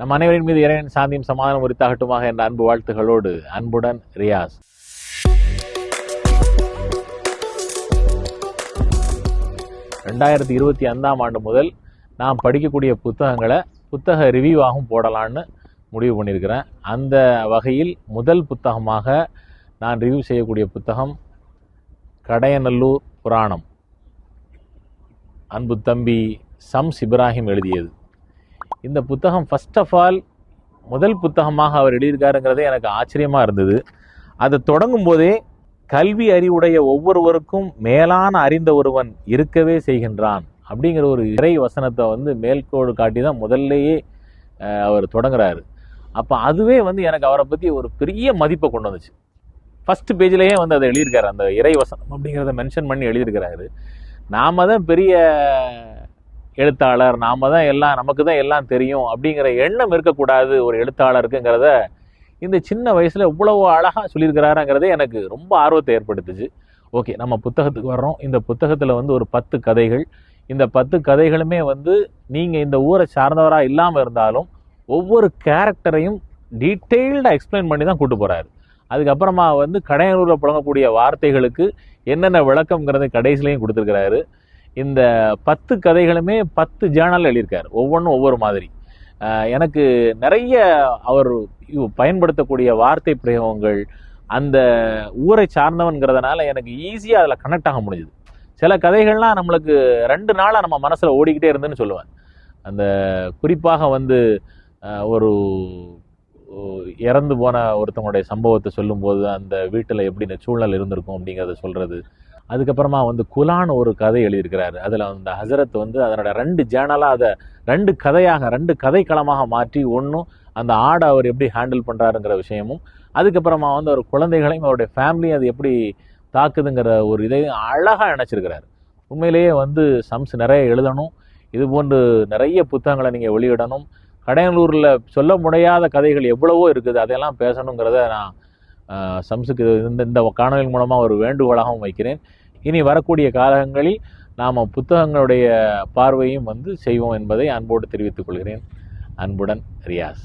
நம் அனைவரின் மீது இறைவன் சாந்தியும் சமாதானம் உரித்தாகட்டுமாக என்ற அன்பு வாழ்த்துகளோடு அன்புடன் ரியாஸ். ரெண்டாயிரத்தி இருபத்தி ஐந்தாம் ஆண்டு முதல் நாம் படிக்கக்கூடிய புத்தகங்களை புத்தக ரிவ்யூவாகவும் போடலான்னு முடிவு பண்ணியிருக்கிறேன். அந்த வகையில் முதல் புத்தகமாக நான் ரிவ்யூ செய்யக்கூடிய புத்தகம் கடையநல்லூர் புராணம். அன்பு தம்பி சம்ஸ் இப்ராஹிம் எழுதியது. இந்த புத்தகம் ஃபர்ஸ்ட் ஆஃப் ஆல் முதல் புத்தகமாக அவர் எழுதியிருக்காருங்கிறதே எனக்கு ஆச்சரியமாக இருந்தது. அதை தொடங்கும் போதே கல்வி அறிவுடைய ஒவ்வொருவருக்கும் மேலான அறிந்த ஒருவன் இருக்கவே செய்கின்றான் அப்படிங்கிற ஒரு இறை வசனத்தை வந்து மேல்கோடு காட்டி தான் முதல்லையே அவர் தொடங்குறாரு. அப்போ அதுவே வந்து எனக்கு அவரை பற்றி ஒரு பெரிய மதிப்பை கொண்டு வந்துச்சு. ஃபஸ்ட் பேஜ்லேயே வந்து அதை எழுதியிருக்காரு அந்த இறை வசனம் அப்படிங்கிறத மென்ஷன் பண்ணி எழுதியிருக்கிறாரு. நாம தான் பெரிய எழுத்தாளர். நாம தான் எல்லாம் நமக்கு தான் எல்லாம் தெரியும் அப்படிங்கிற எண்ணம் இருக்கக்கூடாது ஒரு எழுத்தாளருக்குங்கிறத இந்த சின்ன வயசில் இவ்வளவு அழகாக சொல்லியிருக்கிறாருங்கிறதே எனக்கு ரொம்ப ஆர்வத்தை ஏற்படுத்துச்சு. ஓகே நம்ம புத்தகத்துக்கு வர்றோம். இந்த புத்தகத்தில் வந்து ஒரு பத்து கதைகள். இந்த பத்து கதைகளுமே வந்து நீங்கள் இந்த ஊரை சார்ந்தவராக இல்லாமல் இருந்தாலும் ஒவ்வொரு கேரக்டரையும் டீட்டெயில்டாக எக்ஸ்பிளைன் பண்ணி தான் கூட்டு போகிறாரு அதுக்கப்புறமா வந்து கடையனூரில் புழங்கக்கூடிய வார்த்தைகளுக்கு என்னென்ன விளக்கம்ங்கிறத கடைசிலையும் கொடுத்துருக்கிறாரு. இந்த பத்து கதைகளுமே பத்து ஜேர்னல் எழுதியிருக்கார். ஒவ்வொன்றும் ஒவ்வொரு மாதிரி. எனக்கு நிறைய அவர் பயன்படுத்தக்கூடிய வார்த்தை பிரயோகங்கள் அந்த ஊரை சார்ந்தவன்கிறதுனால எனக்கு ஈஸியாக அதில் கனெக்ட் ஆக முடிஞ்சுது. சில கதைகள்லாம் நம்மளுக்கு ரெண்டு நாளாக நம்ம மனசில் ஓடிக்கிட்டே இருந்துன்னு சொல்லுவேன் அந்த குறிப்பாக வந்து ஒரு இறந்து போன ஒருத்தவங்களுடைய சம்பவத்தை சொல்லும்போது அந்த வீட்டில் எப்படி இந்த இருந்திருக்கும் அப்படிங்கிறத சொல்கிறது அதுக்கப்புறமா வந்து குலான்னு ஒரு கதை எழுதியிருக்கிறாரு. அதில் அந்த ஹசரத் வந்து அதனோட ரெண்டு ஜேர்னலாக அதை ரெண்டு கதையாக ரெண்டு கதைக்களமாக மாற்றி ஒன்றும் அந்த ஆடை அவர் எப்படி ஹேண்டில் பண்ணுறாருங்கிற விஷயமும் அதுக்கப்புறமா வந்து அவர் குழந்தைகளையும் அவருடைய ஃபேமிலியும் அது எப்படி தாக்குதுங்கிற ஒரு இதையும் அழகாக நினச்சிருக்கிறாரு. உண்மையிலேயே வந்து சம்ஸ் நிறைய எழுதணும். இது போன்று நிறைய புத்தகங்களை நீங்கள் வெளியிடணும். கடையனூரில் சொல்ல முடியாத கதைகள் எவ்வளவோ இருக்குது. அதையெல்லாம் பேசணுங்கிறத நான் ஆஹ், இந்த இந்த காணொலி மூலமாக ஒரு வேண்டுகோளாகவும் வைக்கிறேன். இனி வரக்கூடிய காலங்களில் நாம் புத்தகங்களுடைய பார்வையும் வந்து செய்வோம் என்பதை அன்போடு தெரிவித்துக் கொள்கிறேன். அன்புடன் ரியாஸ்.